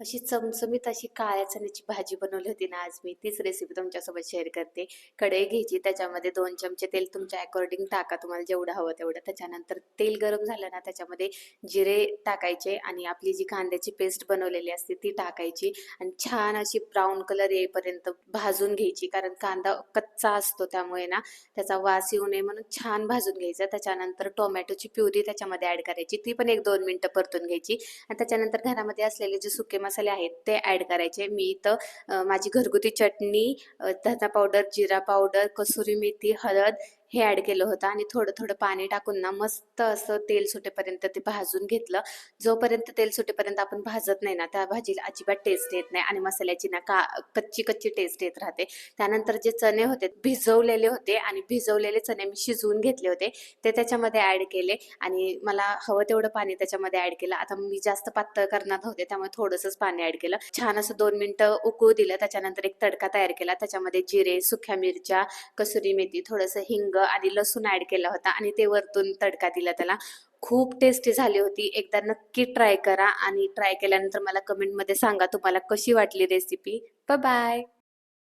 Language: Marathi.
अशी चमचमीत अशी काळ्या चण्याची भाजी बनवली होती ना आज मी तीच रेसिपी तुमच्यासोबत शेअर करते. कढई घ्यायची त्याच्यामध्ये दोन चमचे तेल तुमच्या अकॉर्डिंग टाका तुम्हाला जेवढं हवं तेवढं. त्याच्यानंतर तेल गरम झालं ना त्याच्यामध्ये जिरे टाकायचे आणि आपली जी कांद्याची पेस्ट बनवलेली असते ती टाकायची आणि छान अशी ब्राऊन कलर येईपर्यंत भाजून घ्यायची कारण कांदा कच्चा असतो त्यामुळे ना त्याचा वास येऊ नये म्हणून छान भाजून घ्यायचा. त्याच्यानंतर टोमॅटोची प्युरी त्याच्यामध्ये ऍड करायची ती पण एक दोन मिनिटं परतून घ्यायची. आणि त्याच्यानंतर घरामध्ये असलेले जे सुके मसाले आहेत ते ऍड करायचे. मी इथं माझी घरगुती चटणी धना पावडर जिरा पावडर कसुरी मेथी हळद हे ऍड केलं होतं आणि थोडं थोडं पाणी टाकून ना मस्त असं तेल सुटेपर्यंत ते भाजून घेतलं. जोपर्यंत तेल सुटेपर्यंत आपण भाजत नाही ना त्या भाजीला अजिबात टेस्ट येत नाही आणि मसाल्याची ना का कच्ची कच्ची टेस्ट येत राहते. त्यानंतर जे चणे होते भिजवलेले होते आणि भिजवलेले चणे मी शिजवून घेतले होते ते त्याच्यामध्ये ऍड केले आणि मला हवं तेवढं पाणी त्याच्यामध्ये ऍड केलं. आता मी जास्त पातळ करणार होते त्यामुळे थोडंसंच पाणी ऍड केलं. छान असं दोन मिनटं उकळू दिलं त्याच्यानंतर एक तडका तयार केला. त्याच्यामध्ये जिरे सुक्या मिरच्या कसुरी मेथी थोडंसं हिंग आणि लसूण ऍड केला होता आणि ते वरतून तडका दिला त्याला. खूप टेस्टी झाली होती. एकदा नक्की ट्राय करा आणि ट्राय केल्यानंतर मला कमेंटमध्ये सांगा तुम्हाला कशी वाटली रेसिपी बाय